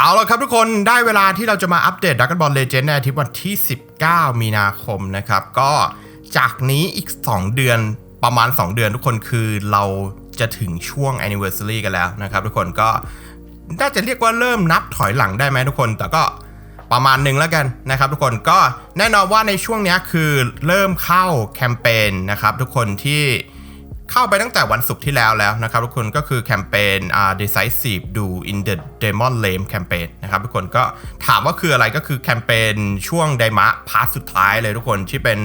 เอาละครับทุกคนได้เวลาที่เราจะมาอัปเดต Dragon Ball Legend ในอาทิตย์วันที่ 19 มีนาคมนะครับ ก็จากนี้อีก 2 เดือนประมาณ 2 เดือนทุกคนคือเราจะถึงช่วง anniversary กันแล้วนะครับ ทุกคนก็น่าจะเรียกว่าเริ่มนับถอยหลังได้ไหมทุกคน แต่ก็ประมาณหนึ่งแล้วกันนะครับ ทุกคนก็แน่นอนว่าในช่วงนี้คือเริ่มเข้าแคมเปญนะครับทุกคนที่ เข้าไปตั้งแต่วันศุกร์ที่แล้วแล้วนะครับทุกคนก็คือแคมเปญ decisive do in the demon lane แคมเปญนะครับทุกคนก็ถามว่าคืออะไรก็คือแคมเปญช่วงไดมะพาร์ทสุดท้ายเลยทุกคนที่เป็น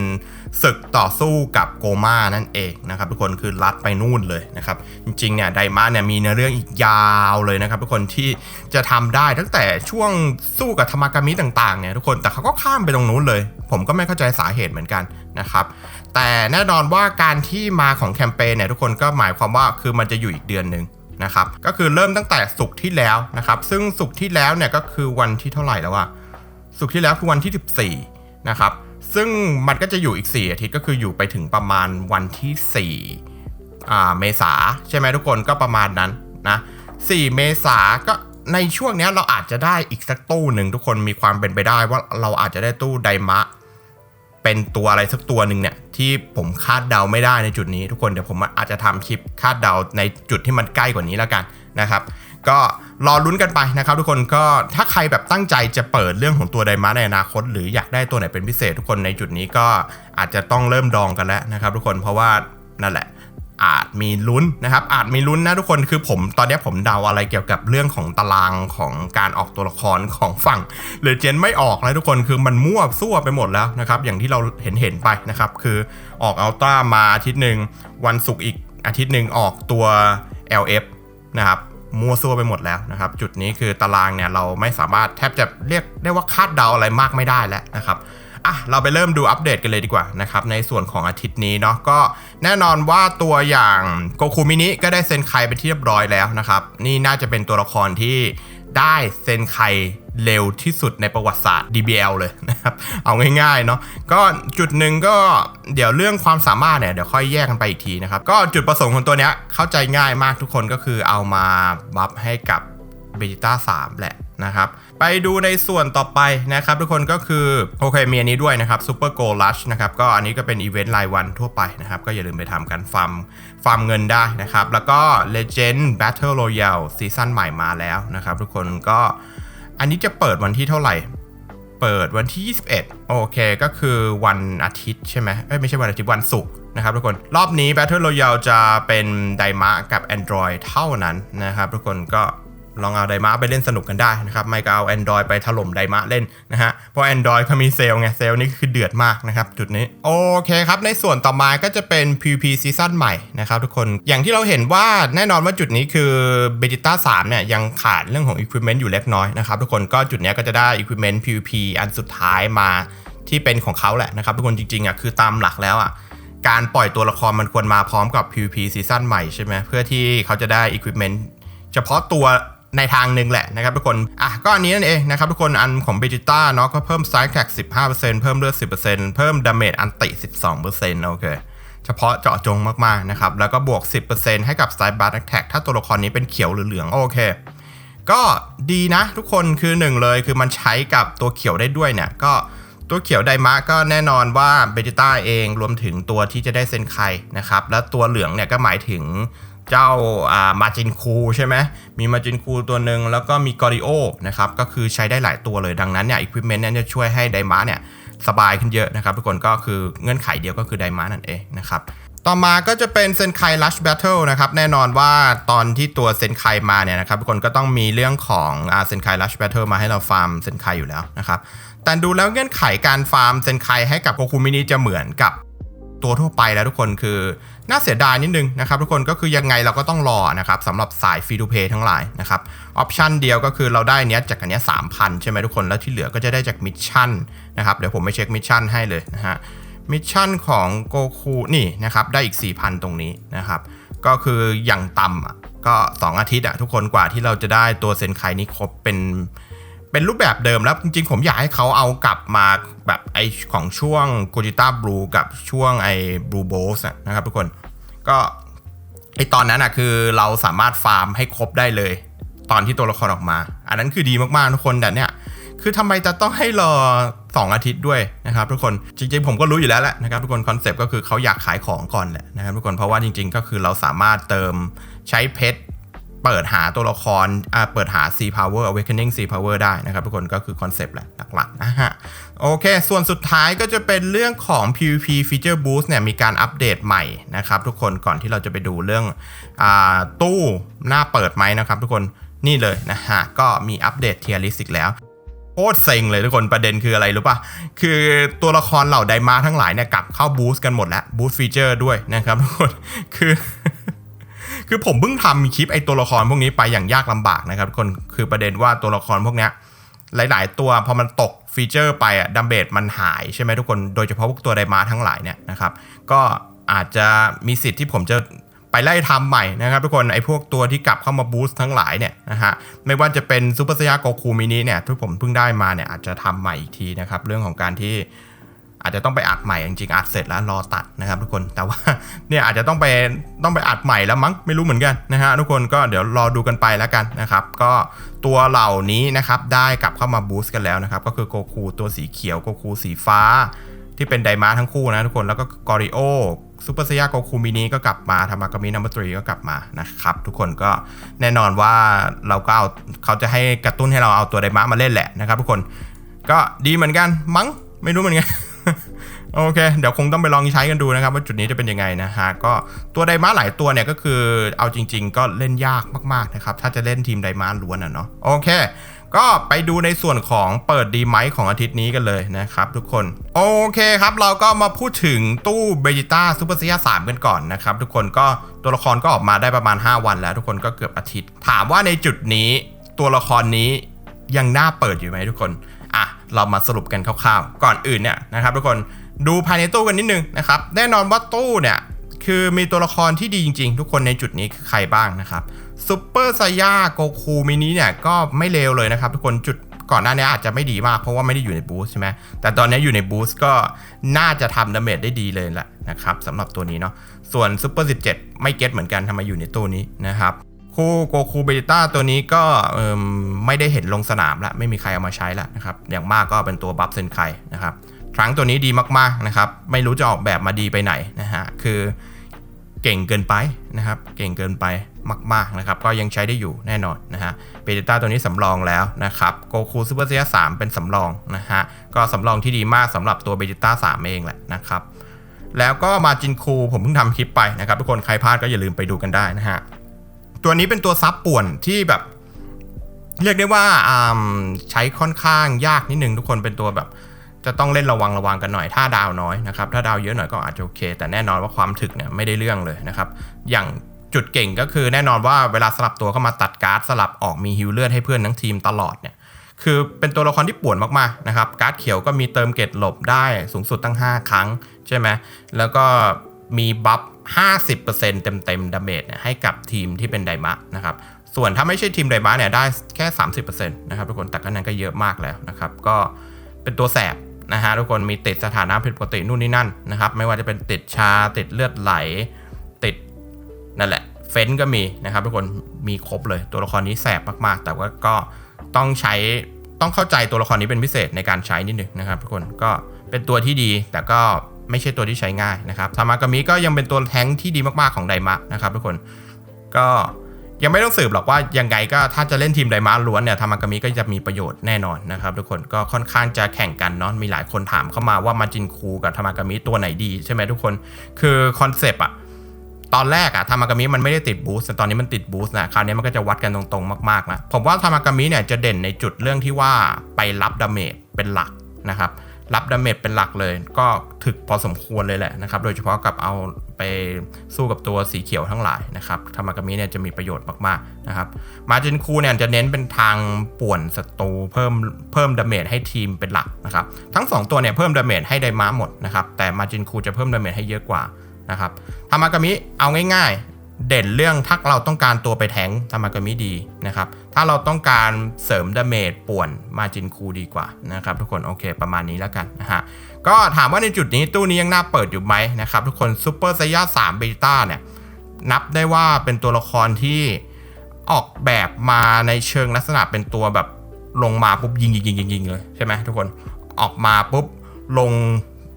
ศึกต่อสู้กับโกมานั่นเองนะครับทุกคนคือลัดไปนู่นเลยนะครับจริงๆเนี่ยไดมะเนี่ยมีเนื้อเรื่องอีกยาวเลยนะครับทุกคนที่จะทำได้ตั้งแต่ช่วงสู้กับธรรมากามิต่างๆเนี่ยทุกคนแต่เขาก็ข้ามไปตรงนู้นเลย ผมก็ไม่เข้าใจสาเหตุเหมือนกันนะครับ แต่แน่นอนว่าการที่มาของแคมเปญเนี่ยทุกคนก็หมายความว่าคือมันจะอยู่อีกเดือนหนึ่งนะครับก็คือเริ่มตั้งแต่ศุกที่แล้วนะครับ ซึ่งศุกที่แล้วเนี่ยก็คือวันที่เท่าไหร่แล้วอะศุกที่แล้วคือวันที่ 14นะครับซึ่งมันก็จะอยู่อีก 4 อาทิตย์ก็คืออยู่ไปถึงประมาณวันที่4อ่าเมษาใช่ไหมทุกคนก็ประมาณนั้นนะ4เมษาก็ในช่วงเนี้ยเราอาจจะได้อีกสักตู้หนึ่งทุกคนมีความเป็นไปได้ว่าเราอาจจะได้ตู้ไดมะ เป็นตัวอะไรสักตัวหนึ่งเนี่ยที่ผมคาดเดาไม่ได้ในจุดนี้ทุกคนเดี๋ยวผมอาจจะทำคลิปคาดเดาในจุดที่มันใกล้กว่านี้แล้วกันนะครับก็รอลุ้นกันไปนะครับ ทุกคนก็ถ้าใครแบบตั้งใจจะเปิดเรื่องของตัวไดมาในอนาคต หรืออยากได้ตัวไหนเป็นพิเศษทุกคนในจุดนี้ก็อาจจะต้องเริ่มดองกันแล้วนะครับ ทุกคนเพราะว่านั่นแหละ มีลุ้นนะครับ อาจมีลุ้นนะทุกคนคือผมตอนนี้ผมเดาอะไรเกี่ยวกับเรื่องของตารางของการออกตัวละครของฝั่งเลเจนไม่ออกนะทุกคนคือมันมั่วซั่วไปหมดแล้วนะครับ อย่างที่เราเห็นเห็นไปนะครับ คือออกอัลต้ามาอาทิตย์หนึ่งวันศุกร์อีกอาทิตย์หนึ่งออกตัว LF นะครับมั่วซั่วไปหมดแล้วนะครับ จุดนี้คือตารางเนี่ยเราไม่สามารถแทบจะเรียกได้ว่าคาดเดาอะไรมากไม่ได้แล้วนะครับ อะเราไปเริ่มดูอัปเดตกันเลยดีกว่านะครับในส่วนของอาทิตย์นี้เนาะก็แน่นอนว่าตัวอย่างโกคูมินิก็ได้เซ็นไคไปที่เรียบร้อยแล้วนะครับนี่น่าจะเป็นตัวละครที่ได้เซ็นไคเร็วที่สุดในประวัติศาสตร์ DBL เลยนะครับ เอาง่ายๆเนาะ ก็จุดหนึ่งก็เดี๋ยวเรื่องความสามารถเนี่ยเดี๋ยวค่อยแยกกันไปอีกทีนะครับ ก็จุดประสงค์ของตัวเนี้ยเข้าใจง่ายมากทุกคนก็คือเอามาบัฟให้กับเบจิต้า3แหละนะครับ ไปดูในส่วนต่อไปนะครับทุกคนก็คือโอเคมีอันนี้ด้วยนะครับ Super Go Rush นะครับก็อันนี้ก็เป็นอีเวนต์รายวันทั่วไปนะครับ ก็อย่าลืมไปทำกันฟาร์มฟาร์มเงินได้นะครับ แล้วก็ Legend Battle Royale ซีซั่นใหม่มาแล้วนะครับ ทุกคนก็อันนี้จะเปิดวันที่เท่าไหร่เปิดวันที่ 21 โอเค ก็คือวันอาทิตย์ใช่ไหมเอ้ยไม่ใช่วันอาทิตย์วันศุกร์นะครับทุกคน รอบนี้ Battle Royale จะเป็นไดมะกับ Android เท่านั้นนะครับทุกคนก็ ลองเอาไดมะไปเล่นสนุกกันได้นะครับไม่ก็เอา Android ไปถล่มไดมะเล่นนะฮะเพราะ Android เขามีเซล์ไงเซล์นี่คือเดือดมากนะครับจุดนี้ โอเคครับ ในส่วนต่อมาก็จะเป็น PVP ซีซั่นใหม่นะครับทุกคนอย่างที่เราเห็นว่าแน่นอนว่าจุดนี้คือ b e g i t a 3เนี่ยยังขาดเรื่องของ Equipment อยู่เล็กน้อยนะครับทุกคนก็จุดนี้ก็จะได้ Equipment PVP อันสุดท้ายมาที่เป็นของเขาแหละนะครับทุกคนจริงๆอะคือตามหลักแล้วอะการปล่อยตัวละครมันควรมาพร้อมกับ PVP ซีซั่นใหม่ใช่ไหมเพื่อที่เขาจะได้ Equipment เฉพาะตัว ในทางหนึ่งแหละนะครับทุกคน อะก็อันนี้นั่นเองนะครับทุกคนอันของเบจิต้าเนาะก็เพิ่มไซส์แท็ก15%เพิ่มเลือด 10%เพิ่มดาเมจอันติ 12%โอเค เฉพาะเจาะจงมากๆนะครับ แล้วก็บวก 10%ให้กับสไตล์บาร์แท็กถ้าตัวละครนี้เป็นเขียวหรือเหลืองโอเค ก็ดีนะทุกคนคือหนึ่งเลยคือมันใช้กับตัวเขียวได้ด้วยเนี่ยก็ตัวเขียวไดมะก็แน่นอนว่าเบจิต้าเองรวมถึงตัวที่จะได้เซนไคนะครับ แล้วตัวเหลืองเนี่ยก็หมายถึง เจ้าอ่ามาจินคูใช่ไหมมีมาจินคูตัวหนึ่งแล้วก็มีกอริโอนะครับก็คือใช้ได้หลายตัวเลยดังนั้นเนี่ยอุปกรณ์เนี่ยจะช่วยให้ไดมะเนี่ยสบายขึ้นเยอะนะครับทุกคนก็คือเงื่อนไขเดียวก็คือไดมะนั่นเองนะครับต่อมาก็จะเป็นเซนไคลัชแบทเทิลนะครับแน่นอนว่าตอนที่ตัวเซนไคมาเนี่ยนะครับทุกคนก็ต้องมีเรื่องของเซนไคลัชแบทเทิลมาให้เราฟาร์มเซนไคอยู่แล้วนะครับแต่ดูแล้วเงื่อนไขการฟาร์มเซนไคให้กับโกคูมินิจะเหมือนกับ ตัวทั่วไปแล้วทุกคนคือน่าเสียดายนิดนึงนะครับทุกคนก็คือยังไงเราก็ต้องรอนะครับสำหรับสายฟรีทูเพย์ทั้งหลายนะครับออปชันเดียวก็คือเราได้เนี้ยจากอันเนี้ยสามพันใช่ไหมทุกคนแล้วที่เหลือก็จะได้จากมิชชั่นนะครับเดี๋ยวผมไปเช็คมิชชั่นให้เลยนะฮะมิชชั่นของโกคูนี่นะครับได้อีก 4,000 ตรงนี้นะครับก็คืออย่างต่ำก็ 2 อาทิตย์อะทุกคนกว่าที่เราจะได้ตัวเซนไคนี้ครบเป็น เป็นรูปแบบเดิมแล้วจริงๆ ผมอยากให้เขาเอากลับมาแบบไอของช่วง g o j i t a Blue กับช่วงไอ Blue b o s นะครับทุกคนก็ไอตอนนั้นอะคือเราสามารถฟาร์มให้ครบได้เลย ตอนที่ตัวละครออกมา อันนั้นคือดีมากๆทุกคนแต่เนี่ยคือทำไมจะต้องให้รอ 2 อาทิตย์ด้วยนะครับทุกคนจริงๆ ผมก็รู้อยู่แล้วแหละนะครับทุกคนคอนเซปต์ก็คือเขาอยากขายของก่อนแหละนะครับทุกคนเพราะว่าจริง ๆ ก็คือเราสามารถเติมใช้เพชร เปิดหาตัวละครอ่าเปิดหา C power awakening C power ได้นะครับทุกคนก็คือคอนเซปต์แหละหลักๆนะฮะโอเค ส่วนสุดท้ายก็จะเป็นเรื่องของ PVP feature boost เนี่ยมีการอัปเดตใหม่นะครับทุกคนก่อนที่เราจะไปดูเรื่องอาตู้หน้าเปิดไหมนะครับทุกคนนี่เลยนะฮะก็มีอัปเดตเทียริสอีกแล้วโคตรเซ็งเลยทุกคนประเด็นคืออะไรรู้ปะคือตัวละครเหล่าไดมาทั้งหลายเนี่ยกลับเข้าบูสต์กันหมดแล้วบูสต์ฟีเจอร์ด้วยนะครับทุกคนคือ คือผมเพิ่งทำคลิปไอตัวละครพวกนี้ไปอย่างยากลำบากนะครับทุกคนคือประเด็นว่าตัวละครพวกเนี้ยหลาย ๆ ตัวพอมันตกฟีเจอร์ไปอะดัมเบลมันหายใช่ไหมทุกคนโดยเฉพาะพวกตัวไดมาทั้งหลายเนี่ยนะครับก็อาจจะมีสิทธิ์ที่ผมจะไปไล่ทำใหม่นะครับทุกคนไอ้พวกตัวที่กลับเข้ามาบูสต์ทั้งหลายเนี่ยนะฮะไม่ว่าจะเป็นซูเปอร์สยาโกคูมินิเนี่ยที่ผมเพิ่งได้มาเนี่ยอาจจะทำใหม่อีกทีนะครับเรื่องของการที่ อาจจะต้องไปอัดใหม่จริงๆอัดเสร็จแล้วรอตัดนะครับทุกคนแต่ว่าเนี่ยอาจจะต้องไปต้องไปอัดใหม่แล้วมั้งไม่รู้เหมือนกันนะฮะทุกคนก็เดี๋ยวรอดูกันไปแล้วกันนะครับก็ตัวเหล่านี้นะครับได้กลับเข้ามาบูสต์กันแล้วนะครับก็คือโกคูตัวสีเขียวโกคูสีฟ้า ที่เป็นไดมาทั้งคู่นะทุกคนแล้วก็กอริโอซูเปอร์เซียโกคูมินีก็กลับมาธรรมากามินัมเบอร์ทรีก็กลับมานะครับทุกคนก็แน่นอนว่าเราก็เอาเขาจะให้กระตุ้นให้เราเอาตัวไดมามาเล่นแหละนะครับทุกคนก็ดีเหมือนกันมั้งไม่รู้เหมือนกัน โอเค เดี๋ยวคงต้องไปลองใช้กันดูนะครับว่าจุดนี้จะเป็นยังไงนะฮะก็ตัวไดมาหลายตัวเนี่ยก็คือเอาจริง ๆ ก็เล่นยากมากๆนะครับถ้าจะเล่นทีมไดมาล้วนอะเนาะโอเคก็ไปดูในส่วนของเปิดดีไหมของอาทิตย์นี้กันเลยนะครับทุกคน โอเคครับเราก็มาพูดถึงตู้เบจิต้าซูเปอร์เซียสามกันก่อนนะครับ ทุกคนก็ตัวละครก็ออกมาได้ประมาณ 5 วันแล้วทุกคนก็เกือบอาทิตย์ ถามว่าในจุดนี้ตัวละครนี้ยังน่าเปิดอยู่ไหมทุกคนอะเรามาสรุปกันคร่าวๆ ก่อนอื่นเนี่ยนะครับทุกคน ดูภายในตู้กันนิดนึงนะครับ แน่นอนว่าตู้เนี่ย คือมีตัวละครที่ดีจริง ๆ ทุกคนในจุดนี้คือใครบ้างนะครับซูเปอร์ไซย่าโกคูมินิเนี่ยก็ไม่เลวเลยนะครับ ทุกคนจุดก่อนหน้านี้อาจจะไม่ดีมากเพราะว่าไม่ได้อยู่ในบูสใช่ไหมแต่ตอนนี้อยู่ในบูสก็น่าจะทำดาเมจได้ดีเลยแหละนะครับสำหรับตัวนี้เนาะส่วนซูเปอร์17 ไม่เก็ตเหมือนกันทำไมอยู่ในตู้นี้นะครับคู่โกคูเบจิต้าตัวนี้ก็ไม่ได้เห็นลงสนามละไม่มีใครเอามาใช้ละนะครับอย่างมากก็เป็นตัวบัฟเซนไคนะครับ ครั้งตัวนี้ดีมากๆนะครับ ไม่รู้จะออกแบบมาดีไปไหนนะฮะคือเก่งเกินไปนะครับ เก่งเกินไปมาก ๆนะครับ ก็ยังใช้ได้อยู่แน่นอนนะฮะเบต้าตัวนี้สำรองแล้วนะครับโกคูซูเปอร์เซียสามเป็นสำรองนะฮะก็สำรองที่ดีมากสำหรับตัวเบต้าสามเองแหละนะครับแล้วก็มาจินคูผมเพิ่งทำคลิปไปนะครับทุกคนใครพลาดก็อย่าลืมไปดูกันได้นะฮะตัวนี้เป็นตัวซับป่วนที่แบบเรียกได้ว่าอ่าใช้ค่อนข้างยากนิดนึงทุกคนเป็นตัวแบบ จะต้องเล่นระวังระวังกันหน่อย ถ้าดาวน้อยนะครับ ถ้าดาวเยอะหน่อยก็อาจจะโอเค แต่แน่นอนว่าความถึกเนี่ยไม่ได้เรื่องเลยนะครับ อย่างจุดเก่งก็คือแน่นอนว่าเวลาสลับตัวเข้ามาตัดการ์ดสลับออกมีฮิวเลือดให้เพื่อนทั้งทีมตลอดเนี่ย คือเป็นตัวละครที่ป่วนมากๆนะครับ การ์ดเขียวก็มีเติมเกตหลบได้สูงสุดตั้ง 5 ครั้งใช่ไหม แล้วก็มีบัฟ 50%เต็มๆดาเมจให้กับทีมที่เป็นไดมะนะครับส่วนถ้าไม่ใช่ทีมไดมะเนี่ยได้แค่ 30%นะครับทุกคนแต่ก็นั้นก็เยอะมากแล้วนะครับ ก็เป็นตัวแสบ นะฮะทุกคนมีติดสถานะผิดปกตินู่นนี่นั่นนะครับไม่ว่าจะเป็นติดชาติดเลือดไหล ติดนั่นแหละเฟ้นก็มีนะครับทุกคนมีครบเลยตัวละครนี้แสบมากๆ แต่ว่าก็ต้องใช้ต้องเข้าใจตัวละครนี้เป็นพิเศษในการใช้นิดหนึ่งนะครับทุกคนก็เป็นตัวที่ดี แต่ก็ไม่ใช่ตัวที่ใช้ง่ายนะครับทามากามิก็ยังเป็นตัวแท้งที่ดีมากๆของไดมะนะครับทุกคนก็ ยังไม่ต้องสืบหรอกว่ายังไงก็ถ้าจะเล่นทีมไดมาล้วนเนี่ยทามากามิก็จะมีประโยชน์แน่นอนนะครับทุกคนก็ค่อนข้างจะแข่งกันเนาะมีหลายคนถามเข้ามาว่ามาจินคูกับทามากามิตัวไหนดีใช่ไหมทุกคนคือคอนเซปต์อะตอนแรกอะทามากามิมันไม่ได้ติดบูสต์แต่ตอนนี้มันติดบูสต์นะคราวนี้มันก็จะวัดกันตรงๆมากๆนะผมว่าทามากามิเนี่ยจะเด่นในจุดเรื่องที่ว่าไปรับดาเมจเป็นหลักนะครับ รับดาเมจเป็นหลักเลย ก็ถึกพอสมควรเลยแหละนะครับ โดยเฉพาะกับเอาไปสู้กับตัวสีเขียวทั้งหลายนะครับทามากามิเนี่ยจะมีประโยชน์มากๆนะครับ มาจินคูเนี่ยจะเน้นเป็นทางป่วนศัตรูเพิ่มเพิ่มดาเมจให้ทีมเป็นหลักนะครับ ทั้งสองตัวเนี่ยเพิ่มดาเมจให้ไดมาหมดนะครับ แต่มาจินคูจะเพิ่มดาเมจให้เยอะกว่านะครับทามากามิเอาง่ายๆ เด่นเรื่องถ้าเราต้องการตัวไปแทงทามากามิดีนะครับ ถ้าเราต้องการเสริมดาเมจป่วนมาจินคูดีกว่านะครับทุกคนโอเคประมาณนี้แล้วกันนะฮะก็ถามว่าในจุดนี้ตู้นี้ยังน่าเปิดอยู่ไหมนะครับทุกคนซูเปอร์ไซย่า3เบต้าเนี่ยนับได้ว่าเป็นตัวละครที่ออกแบบมาในเชิงลักษณะเป็นตัวแบบลงมาปุ๊บยิงยิงยิงยิงเลยใช่ไหมทุกคนออกมาปุ๊บลง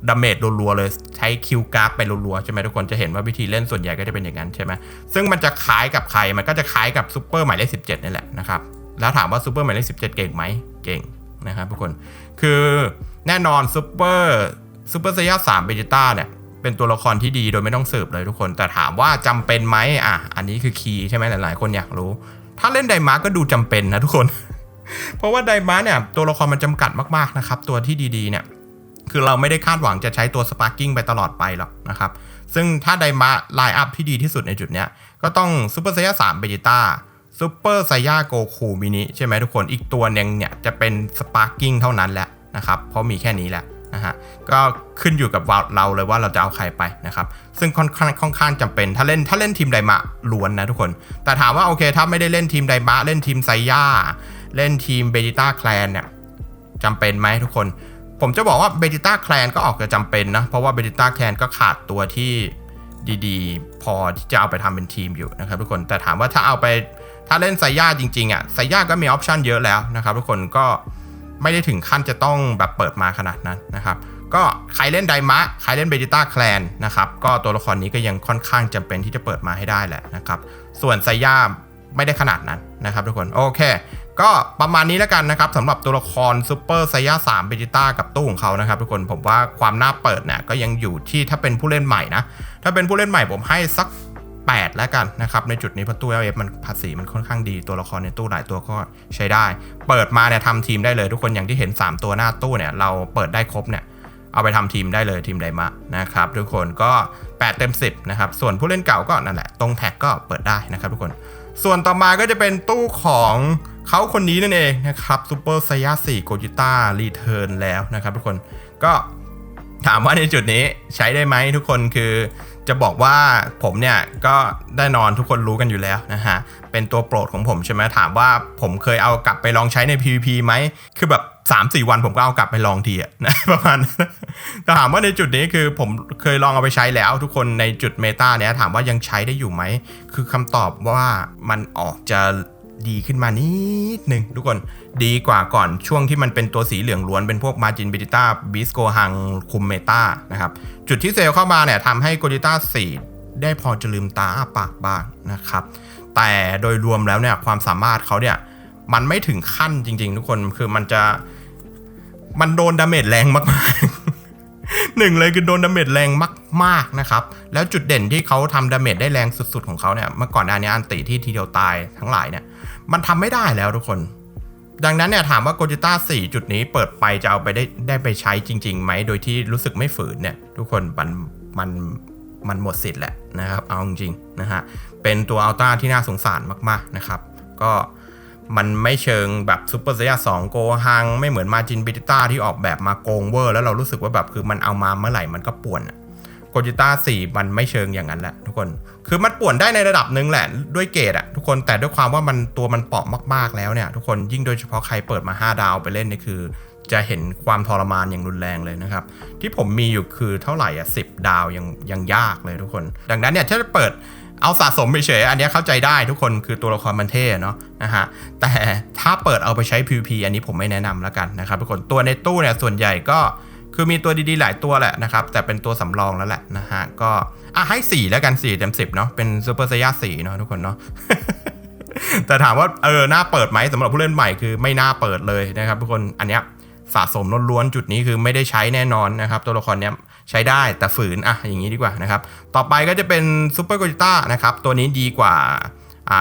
ดาเมจรัวๆเลยใช้คิวกราฟไปรัวๆใช่ไหมทุกคนจะเห็นว่าวิธีเล่นส่วนใหญ่ก็จะเป็นอย่างนั้นใช่ไหมซึ่งมันจะคล้ายกับใครมันก็จะคล้ายกับซูเปอร์หมายเลขสิบเจ็ดนี่แหละนะครับแล้วถามว่าซูเปอร์หมายเลขสิบเจ็ดเก่งไหมเก่งนะครับทุกคนคือแน่นอนซูเปอร์ซูเปอร์เซียสามเบจิต้าเนี่ยเป็นตัวละครที่ดีโดยไม่ต้องสืบเลยทุกคน แต่ถามว่าจำเป็นไหมอะอันนี้คือคีย์ใช่ไหมหลายๆ คนอยากรู้ ถ้าเล่นไดมาร์ก็ดูจำเป็นนะทุกคน เพราะว่าไดมาร์เนี่ยตัวละครมันจำกัดมากๆนะครับตัวที่ดีๆเนี่ย คือเราไม่ได้คาดหวังจะใช้ตัวสปาร์กิ้งไปตลอดไปหรอกนะครับ ซึ่งถ้าไดมาร์ไลน์อัพที่ดีที่สุดในจุดเนี้ย ก็ต้องซูเปอร์ไซย่าสามเบจิต้าซูเปอร์ไซย่าโกคูมินิใช่ไหมทุกคนอีกตัวหนึงเนี่ยจะเป็นสปาร์กิ้งเท่านั้นแหละนะครับ เพราะมีแค่นี้แหละนะฮะก็ขึ้นอยู่กับเราเลยว่าเราจะเอาใครไปนะครับ ซึ่งค่อนข้างค่อนข้างจำเป็นถ้าเล่นถ้าเล่นทีมไดมะล้วนนะทุกคน แต่ถามว่าโอเค ถ้าไม่ได้เล่นทีมไดมะเล่นทีมไซย่าเล่นทีมเบจิต้าแคลนเนี่ยจำเป็นไหมทุกคน ผมจะบอกว่าเบจิต้าแคลนก็ออกจะจำเป็นนะ เพราะว่าเบจิต้าแคลนก็ขาดตัวที่ดีๆ พอที่จะเอาไปทำเป็นทีมอยู่นะครับทุกคนแต่ถามว่าถ้าเอาไปถ้าเล่นไซย่าจริงๆอะไซย่าก็มีออปชันเยอะแล้วนะครับทุกคนก็ไม่ได้ถึงขั้นจะต้องแบบเปิดมาขนาดนั้นนะครับก็ใครเล่นไดมะใครเล่นเบจิต้าแคลนนะครับก็ตัวละครนี้ก็ยังค่อนข้างจำเป็นที่จะเปิดมาให้ได้แหละนะครับส่วนไซย่าไม่ได้ขนาดนั้นนะครับทุกคนโอเค ก็ประมาณนี้แล้วกันนะครับสำหรับตัวละครซูเปอร์ไซย่า3เบจิต้ากับตู้ของเขานะครับทุกคนผมว่าความน่าเปิดเนี่ยก็ยังอยู่ที่ถ้าเป็นผู้เล่นใหม่นะ ถ้าเป็นผู้เล่นใหม่ผมให้สัก 8 แล้วกันนะครับ ในจุดนี้เพราะตู้ LF มันภาษีมันค่อนข้างดีตัวละครในตู้หลายตัวก็ใช้ได้ เปิดมาเนี่ยทำทีมได้เลยทุกคนอย่างที่เห็น 3 ตัวหน้าตู้เนี่ยเราเปิดได้ครบเนี่ยเอาไปทำทีมได้เลยทีมไดมะนะครับทุกคนก็ 8 เต็ม 10นะครับส่วนผู้เล่นเก่าก็นั่นแหละตรงแท็กก็เปิดได้นะครับทุกคน ส่วนต่อมาก็จะเป็นตู้ของ เขาคนนี้นั่นเองนะครับซูเปอร์ไซย่า4โกจิต้ารีเทิร์นแล้วนะครับทุกคนก็ถามว่าในจุดนี้ใช้ได้ไหมทุกคนคือจะบอกว่าผมเนี่ยก็ได้นอนทุกคนรู้กันอยู่แล้วนะฮะ เป็นตัวโปรดของผมใช่ไหมถามว่าผมเคยเอากลับไปลองใช้ใน PVP ไหม คือแบบ 3-4 วันผมก็เอากลับไปลองทีอะนะประมาณแต่ถามว่าในจุดนี้คือผมเคยลองเอาไปใช้แล้ว ทุกคนในจุดเมตาเนี้ยถามว่ายังใช้ได้อยู่ไหม คือคำตอบว่ามันออกจะ ดีขึ้นมานิดหนึ่งทุกคนดีกว่าก่อนช่วงที่มันเป็นตัวสีเหลืองล้วนเป็นพวกมาจินเบจิต้าบิสโกฮังคุมเมตานะครับ จุดที่เซลเข้ามาเนี่ยทำให้โกจิต้า4ได้พอจะลืมตาอ้าปากบ้างนะครับ แต่โดยรวมแล้วเนี่ยความสามารถเขาเนี่ยมันไม่ถึงขั้นจริง ๆ ทุกคนคือมันจะมันโดนดาเมจแรงมากๆหนึ่งเลยคือโดนดาเมจแรงมากๆนะครับ แล้วจุดเด่นที่เขาทำดาเมจได้แรงสุดๆของเขาเนี่ยเมื่อก่อนหน้านี้อันติที่ทีเดียวตายทั้งหลายเนี่ย มันทำไม่ได้แล้วทุกคน ดังนั้นเนี่ยถามว่าโกจิต้า4จุดนี้เปิดไปจะเอาไปได้ได้ไปใช้จริงๆไหมโดยที่รู้สึกไม่ฝืนเนี่ย ทุกคนมันมันมันหมดสิทธิ์แหละนะครับ เอาจริงนะฮะ เป็นตัวอัลต้าที่น่าสงสารมากๆนะครับ ก็มันไม่เชิงแบบซูเปอร์เซียสองโกฮัง ไม่เหมือนมาจินบิติต้าที่ออกแบบมาโกงเวอร์ แล้วเรารู้สึกว่าแบบคือมันเอามาเมื่อไหร่มันก็ป่วนอะ โกจิต้า4มันไม่เชิงอย่างนั้นแหละทุกคน คือมันป่วนได้ในระดับหนึ่งแหละด้วยเกรดอะทุกคนแต่ด้วยความว่ามันตัวมันเปราะมากๆแล้วเนี่ย ทุกคนยิ่งโดยเฉพาะใครเปิดมา 5 ดาวไปเล่นนี่คือ จะเห็นความทรมานอย่างรุนแรงเลยนะครับ ที่ผมมีอยู่คือเท่าไหร่อะสิดาวยังยังยากเลยทุกคน ดังนั้นเนี่ยถ้าจะเปิดเอาสะสมไปเฉยๆอันนี้เข้าใจได้ทุกคนคือตัวละครมันเท่เนาะนะฮะแต่ถ้าเปิดเอาไปใช้ PVP อันนี้ผมไม่แนะนำแล้วกันนะครับทุกคนตัวในตู้เนี่ยส่วนใหญ่ก็ คือมีตัวดีๆ หลายตัวแหละนะครับ แต่เป็นตัวสำรองแล้วแหละนะฮะ ก็อะให้ 4 แล้วกัน 4 เต็ม 10 เนาะเป็นซูเปอร์ไซย่า4เนาะทุกคนเนาะแต่ถามว่าเออหน่าเปิดไหมสำหรับผู้เล่นใหม่คือไม่น่าเปิดเลยนะครับทุกคนอันเนี้ยสะสมล้วนๆจุดนี้คือไม่ได้ใช้แน่นอนนะครับ ตัวละครเนี้ยใช้ได้แต่ฝืนอะอย่างนี้ดีกว่านะครับ ต่อไปก็จะเป็นซูเปอร์โกจิต้านะครับ ตัวนี้ดีกว่า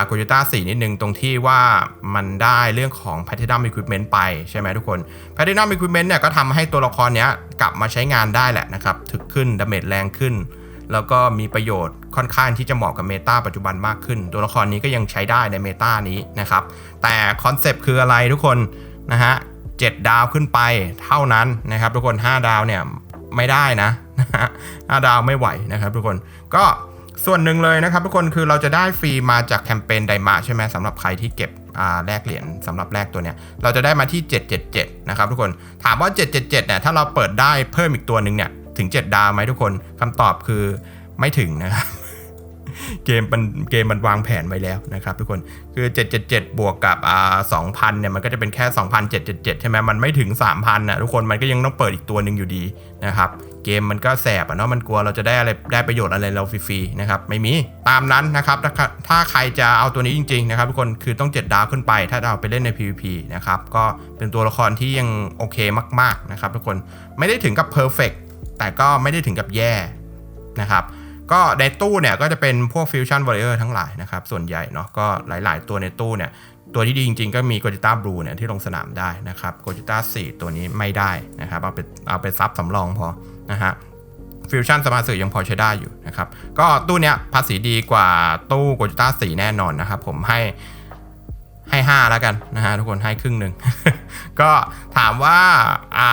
โกจิต้า4นิดนึงตรงที่ว่ามันได้เรื่องของ Platinum Equipment ไปใช่ไหมทุกคน Platinum Equipment เนี่ยก็ทำให้ตัวละครเนี้ยกลับมาใช้งานได้แหละนะครับ ถึกขึ้นดาเมจแรงขึ้น แล้วก็มีประโยชน์ค่อนข้างที่จะเหมาะกับเมตาปัจจุบันมากขึ้น ตัวละครนี้ก็ยังใช้ได้ในเมตานี้นะครับ แต่คอนเซปต์คืออะไรทุกคนนะฮะ7ดาวขึ้นไปเท่านั้นนะครับทุกคน 5 ดาวเนี่ยไม่ได้นะนะฮะ5ดาวไม่ไหวนะครับทุกคนก็ ส่วนหนึ่งเลยนะครับทุกคนคือเราจะได้ฟรีมาจากแคมเปญไดมาใช่ไหมสำหรับใครที่เก็บอ่าแลกเหรียญสำหรับแลกตัวเนี้ยเราจะได้มาที่ 777 นะครับทุกคนถามว่า 777เนี่ยถ้าเราเปิดได้เพิ่มอีกตัวหนึ่งเนี่ยถึง 7 ดาวไหมทุกคนคำตอบคือไม่ถึงนะครับเกมมันเกมมันวางแผนไว้แล้วนะครับทุกคนคือ 777 บวกกับอ่า2,000เนี่ยมันก็จะเป็นแค่ 2,777 ใช่ไหมมันไม่ถึง 3,000นะทุกคนมันก็ยังต้องเปิดอีกตัวหนึ่งอยู่ดีนะครับ เกมมันก็แสบอะเนาะมันกลัวเราจะได้อะไรได้ประโยชน์อะไรเราฟรีๆนะครับไม่มีตามนั้นนะครับถ้าใครจะเอาตัวนี้จริงๆนะครับทุกคนคือต้อง 7 ดาวขึ้นไป ถ้าเราไปเล่นใน PVP นะครับก็เป็นตัวละครที่ยังโอเคมากๆนะครับทุกคนไม่ได้ถึงกับ perfect แต่ก็ไม่ได้ถึงกับแย่นะครับก็ในตู้เนี่ยก็จะเป็นพวกฟิวชั่นวอ r เ o อร์ทั้งหลายนะครับส่วนใหญ่เนาะก็หลาย ๆ ตัวในตู้เนี่ย ตัวที่ดีจริงๆ ก็มีโกจิต้าบลูเนี่ยที่ลงสนามได้นะครับโกจิต้า4ตัวนี้ไม่ได้นะครับเอาไปเอาไปซับสำรองพอนะฮะฟิวชั่นสมาร์ทสื่อยังพอใช้ได้อยู่นะครับ ก็ตู้เนี้ยภาษีดีกว่าตู้โกจิต้า4แน่นอนนะครับ ผมให้ให้ 5 แล้วกันนะฮะทุกคนให้ครึ่งหนึ่ง ก็ถามว่าอ่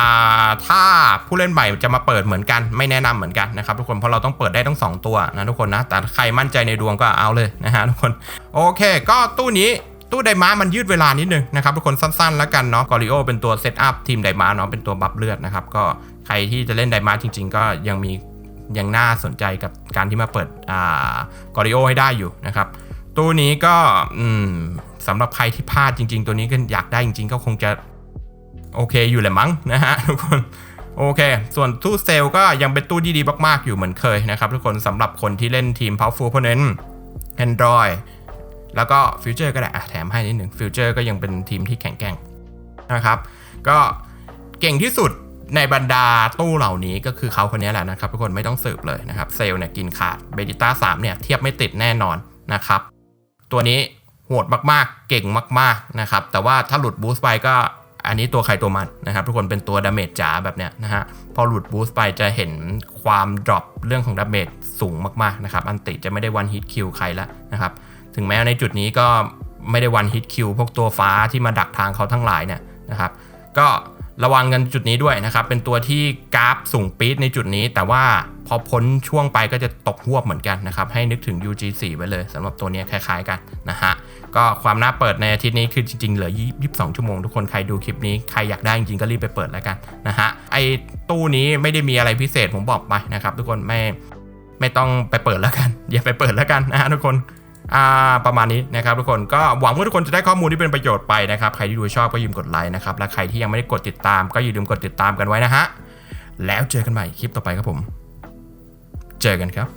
าถ้าผู้เล่นใหม่จะมาเปิดเหมือนกันไม่แนะนำเหมือนกันนะครับทุกคนเพราะเราต้องเปิดได้ทั้งสองตัวนะทุกคนนะแต่ใครมั่นใจในดวงก็เอาเลยนะฮะทุกคนโอเค ก็ตู้นี้ ตู้ไดมามันยืดเวลานิดนึงนะครับทุกคนสั้นๆแล้วกันเนาะกอริโอเป็นตัวเซตอัพทีมไดมาเนาะเป็นตัวบัฟเลือดนะครับก็ใครที่จะเล่นไดมาจริง ๆ ก็ยังมียังน่าสนใจกับการที่มาเปิดอ่ากอริโอให้ได้อยู่นะครับตู้นี้ก็อืมสำหรับใครที่พลาดจริง ๆ ตัวนี้ก็อยากได้จริง ๆ ก็คงจะโอเคอยู่แหละมั้งนะฮะทุกคนโอเค ส่วนตู้เซลก็ยังเป็นตู้ที่ดีมาก ๆ อยู่เหมือนเคยนะครับทุกคนสำหรับคนที่เล่นทีม Powerful Opponent Android แล้วก็ฟิวเจอร์ก็ได้อะแถมให้นิดหนึ่งฟิวเจอร์ก็ยังเป็นทีมที่แข็งแกร่งนะครับ ก็เก่งที่สุดในบรรดาตู้เหล่านี้ก็คือเขาคนนี้แหละนะครับทุกคนไม่ต้องสืบเลยนะครับเซลเนี่ยกินขาดเบดิต้า3เนี่ยเทียบไม่ติดแน่นอนนะครับ ตัวนี้โหดมากๆ เก่งมากๆนะครับ แต่ว่าถ้าหลุดบูสต์ไปก็อันนี้ตัวใครตัวมันนะครับ ทุกคนเป็นตัวดาเมจจ๋าแบบเนี้ยนะฮะพอหลุดบูสต์ไปจะเห็นความดรอปเรื่องของดาเมจสูงมากๆนะครับ อันติจะไม่ได้วันฮิตคิวใครแล้วนะครับ ถึงแม้ในจุดนี้ก็ไม่ได้วันฮิตคิวพวกตัวฟ้าที่มาดักทางเขาทั้งหลายเนี่ยนะครับก็ระวังกันจุดนี้ด้วยนะครับ เป็นตัวที่กราฟสูงปี๊ดในจุดนี้ แต่ว่าพอพ้นช่วงไปก็จะตกหวบเหมือนกันนะครับ ให้นึกถึง UG4 ไว้เลยสำหรับตัวนี้คล้ายๆกันนะฮะ ก็ความน่าเปิดในอาทิตย์นี้คือจริงๆ เหลือ 22 ชั่วโมง ทุกคนใครดูคลิปนี้ใครอยากได้จริงๆ ก็รีบไปเปิดแล้วกันนะฮะ ไอตู้นี้ไม่ได้มีอะไรพิเศษผมบอกไปนะครับ ทุกคนไม่ไม่ต้องไปเปิดแล้วกัน อย่าไปเปิดแล้วกันนะฮะทุกคน ประมาณนี้นะครับทุกคนก็หวังว่าทุกคนจะได้ข้อมูลที่เป็นประโยชน์ไปนะครับใครที่ดูชอบก็ยืมกดไลค์นะครับและใครที่ยังไม่ได้กดติดตาม ก็อย่าลืมกดติดตามกันไว้นะฮะแล้วเจอกันใหม่คลิปต่อไปครับผม เจอกันครับ